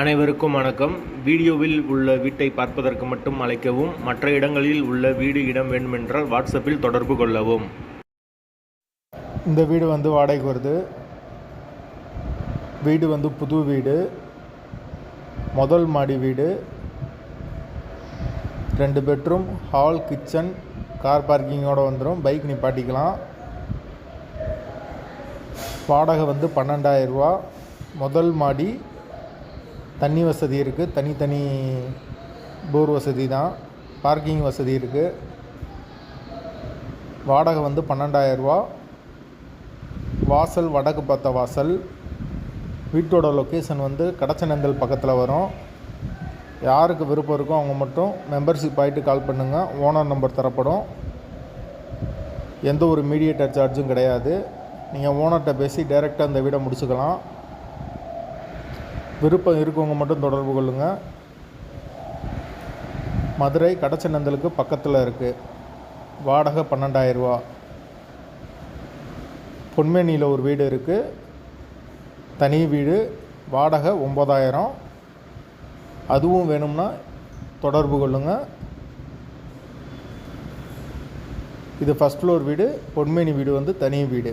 அனைவருக்கும் வணக்கம். வீடியோவில் உள்ள வீட்டை பார்ப்பதற்கு மட்டும் அழைக்கவும் மற்ற இடங்களில் உள்ள வீடு இடம் வேண்டுமென்றால் வாட்ஸ்அப்பில் தொடர்பு கொள்ளவும். இந்த வீடு வந்து வாடகைக்கு வருது. வீடு வந்து புது வீடு. முதல் மாடி வீடு. ரெண்டு பெட்ரூம் ஹால் கிச்சன் கார் பார்க்கிங்கோடு வந்துடும் பைக் நிப்பாட்டிக்கலாம். வாடகை வந்து பன்னெண்டாயிரரூவா முதல் மாடி தண்ணி வசதி இருக்குது தனித்தனி போர் வசதி தான். பார்க்கிங் வசதி இருக்குது வாடகை வந்து பன்னெண்டாயிரரூவா வாசல் வடக்கு பார்த்த வாசல். வீட்டோட லொக்கேஷன் வந்து கடச்சநந்தல் பக்கத்தில் வரும். யாருக்கு விருப்பம் இருக்கோ அவங்க மட்டும் மெம்பர்ஷிப் ஆகிட்டு கால் பண்ணுங்கள் ஓனர் நம்பர் தரப்படும். எந்த ஒரு மீடியேட்டர் சார்ஜும் கிடையாது. நீங்கள் ஓனர்கிட்ட பேசி டைரெக்டாக அந்த வீடை முடிச்சுக்கலாம். விருப்பம் இருக்கவங்க மட்டும் தொடர்பு கொள்ளுங்கள் மதுரை கடச்சநந்தலுக்கு பக்கத்தில் இருக்குது வாடகை பன்னெண்டாயிரரூவா. பொன்மேனியில் ஒரு வீடு இருக்குது தனி வீடு. வாடகை ஒம்பதாயிரம் அதுவும் வேணும்னா தொடர்பு கொள்ளுங்கள் இது ஃபஸ்ட் ஃப்ளோர் வீடு. பொன்மேனி வீடு வந்து தனி வீடு.